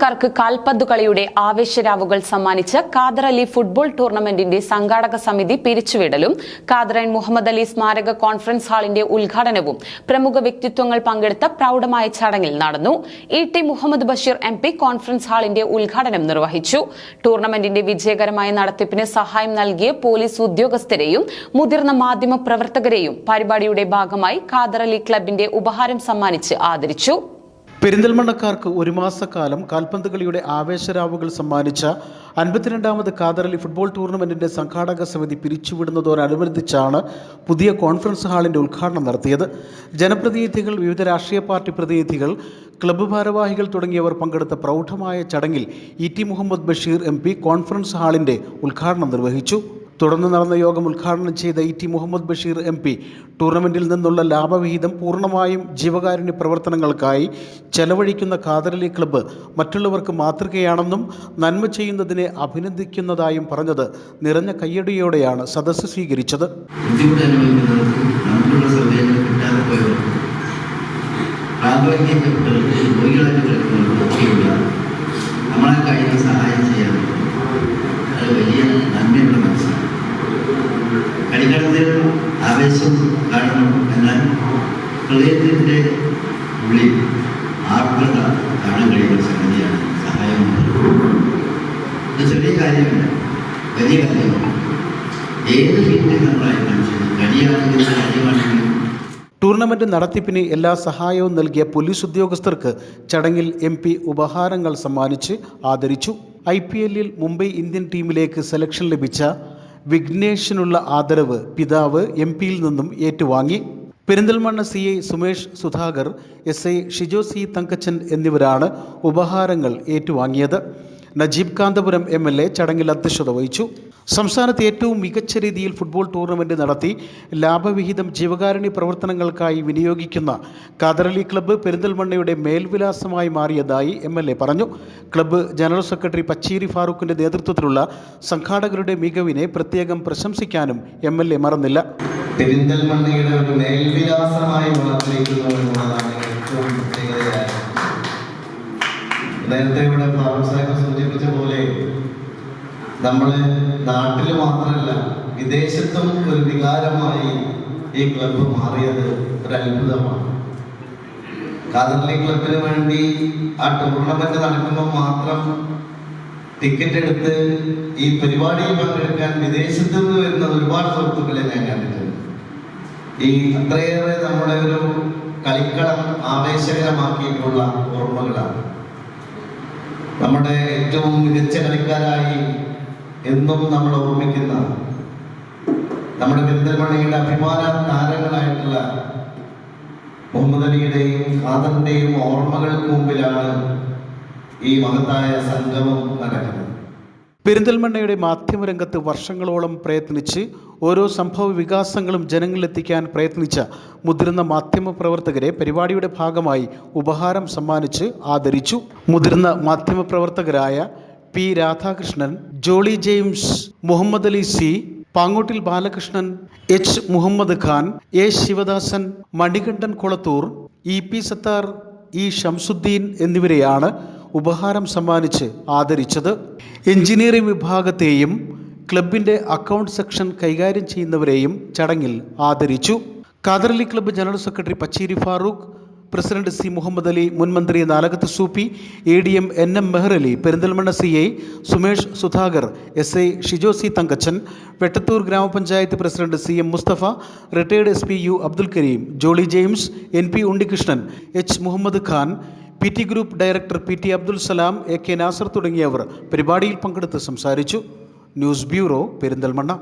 പെരിന്തൽമണ്ണക്കാർക്ക് കാൽപന്തു കളിയുടെ ആവേശരാവുകൾ സമ്മാനിച്ച് ഖാദർ അലി ഫുട്ബോൾ ടൂർണമെന്റിന്റെ സംഘാടക സമിതി പിരിച്ചുവിടലും. ഖാദറൻ മുഹമ്മദ് അലി സ്മാരക കോൺഫറൻസ് ഹാളിന്റെ ഉദ്ഘാടനവും പ്രമുഖ വ്യക്തിത്വങ്ങൾ പങ്കെടുത്ത പ്രൗഢമായ ചടങ്ങിൽ നടന്നു. E T Muhammad Basheer M P conference ഹാളിന്റെ ഉദ്ഘാടനം നിർവഹിച്ചു. ടൂർണമെന്റിന്റെ വിജയകരമായ നടത്തിപ്പിന് സഹായം നൽകിയ പോലീസ് ഉദ്യോഗസ്ഥരെയും മുതിർന്ന മാധ്യമ പ്രവർത്തകരെയും പരിപാടിയുടെ ഭാഗമായി ഖാദർ ക്ലബിന്റെ ഉപഹാരം സമ്മാനിച്ച് ആദരിച്ചു. പെരിന്തൽമണ്ണക്കാർക്ക് ഒരു മാസക്കാലം കാൽപന്ത് കളിയുടെ ആവേശരാവുകൾ സമ്മാനിച്ച അൻപത്തിരണ്ടാമത് കാതറലി ഫുട്ബോൾ ടൂർണമെന്റിന്റെ സംഘാടക സമിതി പിരിച്ചുവിടുന്നതോടനുബന്ധിച്ചാണ് പുതിയ കോൺഫറൻസ് ഹാളിന്റെ ഉദ്ഘാടനം നടത്തിയത്. ജനപ്രതിനിധികൾ വിവിധ രാഷ്ട്രീയ പാർട്ടി പ്രതിനിധികൾ ക്ലബ്ബ് ഭാരവാഹികൾ തുടങ്ങിയവർ പങ്കെടുത്ത പ്രൗഢമായ ചടങ്ങിൽ E T Muhammad Basheer M conference ഹാളിന്റെ ഉദ്ഘാടനം നിർവഹിച്ചു. തുടർന്ന് നടന്ന യോഗം ഉദ്ഘാടനം ചെയ്ത E T Muhammad Basheer M P. ടൂർണമെന്റിൽ നിന്നുള്ള ലാഭവിഹിതം പൂർണമായും ജീവകാരുണ്യ പ്രവർത്തനങ്ങൾക്കായി ചെലവഴിക്കുന്ന കാതലി ക്ലബ്ബ് മറ്റുള്ളവർക്ക് മാതൃകയാണെന്നും നന്മ ചെയ്യുന്നതിനെ അഭിനന്ദിക്കുന്നതായും പറഞ്ഞത് നിറഞ്ഞ കയ്യടിയോടെയാണ് സദസ്സ് സ്വീകരിച്ചത്. നമ്മളെ കഴിയുന്ന സഹായം ചെയ്യാൻ അത് വലിയ നന്മയുള്ള മനസ്സാണ്. കളിക്കളത്തിൽ ആവേശം കാണണം എന്നാൽ ഹൃദയത്തിന്റെ ഉള്ളിൽ ആർദ്രത കാണാൻ കഴിയുന്ന സംഗതിയാണ് സഹായം ചെറിയ കാര്യമല്ല വലിയ കാര്യമാണ് ഏത് ഫീൽഡിൽ ശരി കളിയാണെങ്കിലും കാര്യമാണെങ്കിലും. ടൂർണമെന്റ് നടത്തിപ്പിന് എല്ലാ സഹായവും നൽകിയ പോലീസ് ഉദ്യോഗസ്ഥർക്ക് ചടങ്ങിൽ എം പി ഉപഹാരങ്ങൾ സമ്മാനിച്ച് ആദരിച്ചു. ഐ പി എല്ലിൽ മുംബൈ ഇന്ത്യൻ ടീമിലേക്ക് സെലക്ഷൻ ലഭിച്ച വിഘ്നേഷിനുള്ള ആദരവ് പിതാവ് എം പിയിൽ നിന്നും ഏറ്റുവാങ്ങി. Perinthalmanna C I Sumesh Sudhakar S I Shijo C Thankachan എന്നിവരാണ് ഉപഹാരങ്ങൾ ഏറ്റുവാങ്ങിയത്. Najeeb Kanthapuram M L A ചടങ്ങിൽ അധ്യക്ഷത വഹിച്ചു. സംസ്ഥാനത്ത് ഏറ്റവും മികച്ച രീതിയിൽ ഫുട്ബോൾ ടൂർണമെന്റ് നടത്തി ലാഭവിഹിതം ജീവകാരുണ്യ പ്രവർത്തനങ്ങൾക്കായി വിനിയോഗിക്കുന്ന കാതറലി ക്ലബ്ബ് പെരിന്തൽമണ്ണയുടെ മേൽവിലാസമായി മാറിയതായി എം എൽ എ പറഞ്ഞു. ക്ലബ്ബ് ജനറൽ സെക്രട്ടറി പച്ചീരി ഫാറൂഖിന്റെ നേതൃത്വത്തിലുള്ള സംഘാടകരുടെ മികവിനെ പ്രത്യേകം പ്രശംസിക്കാനും എം എൽ എ മറന്നില്ല. പെരിന്തൽമണ്ണയുടെ ഒരു മേൽവിലാസമായി മാറിയിരിക്കുന്നു എന്നുള്ളതാണ് ഏറ്റവും നേരത്തെ ഇവിടെ ഫാറൂഖ് സാഹിബ് സൂചിപ്പിച്ച പോലെ നമ്മൾ നാട്ടിൽ മാത്രമല്ല വിദേശത്തും ഒരു വികാരമായി ഈ ക്ലബ്ബ് മാറിയത് ഒരു അത്ഭുതമാണ്. കാതർലി ക്ലബിന് വേണ്ടി ആ ടൂർണമെന്റ് നടക്കുമ്പോൾ മാത്രം ടിക്കറ്റ് എടുത്ത് ഈ പരിപാടിയിൽ പങ്കെടുക്കാൻ വിദേശത്ത് നിന്ന് വരുന്ന ഒരുപാട് സുഹൃത്തുക്കളെ ഞാൻ കണ്ടിട്ടുണ്ട്. ഈ അത്രയേറെ നമ്മുടെ ഒരു കളിക്കളം ആവേശകരമാക്കിയിട്ടുള്ള ഓർമ്മകളാണ്. നമ്മുടെ ഏറ്റവും മികച്ച കളിക്കാരായി എന്നും നമ്മൾ ഓർമ്മിക്കുന്ന നമ്മുടെ പെരിന്തൽമണ്ണയുടെ അഭിമാന താരങ്ങളായിട്ടുള്ള മുഹമ്മദ് അലിയുടെയും ഖാദറിന്റെയും ഓർമ്മകൾക്ക് മുമ്പിലാണ് ഈ മഹത്തായ സംഗമം നടക്കുന്നത്. പെരിന്തൽമണ്ണയുടെ മാധ്യമരംഗത്ത് വർഷങ്ങളോളം പ്രയത്നിച്ച് ഓരോ സംഭവ വികാസങ്ങളും ജനങ്ങളിലെത്തിക്കാൻ പ്രയത്നിച്ച മുതിർന്ന മാധ്യമ പ്രവർത്തകരെ പരിപാടിയുടെ ഭാഗമായി ഉപഹാരം സമ്മാനിച്ച് ആദരിച്ചു. മുതിർന്ന മാധ്യമ പ്രവർത്തകരായ P Radhakrishnan Jolly James Muhammad Ali C Pangottil Balakrishnan H Muhammad Khan A Sivadasan Manikandan Kolathur E P Sathar E Shamsuddin എന്നിവരെയാണ് ഉപഹാരം സമ്മാനിച്ച് ആദരിച്ചത് എഞ്ചിനീയറിംഗ് വിഭാഗത്തെയും ക്ലബിന്റെ അക്കൗണ്ട് സെക്ഷൻ കൈകാര്യം ചെയ്യുന്നവരെയും ചടങ്ങിൽ ആദരിച്ചു. Kadarli club general secretary Pacheri Farooq president C Muhammad Ali മുൻ മന്ത്രി Nalakath Soopy A D M N M Meher Ali Perinthalmanna C I Sumesh Sudhakar S I Shijo C Thankachan Vettathur ഗ്രാമപഞ്ചായത്ത് president C M Musthafa retired S P U Abdul Kareem Jolly James N P Unnikrishnan H Muhammad Khan P T group director P T Abdul Salam A K Nasar തുടങ്ങിയവർ പരിപാടിയിൽ പങ്കെടുത്ത് സംസാരിച്ചു. News bureau Perinthalmanna.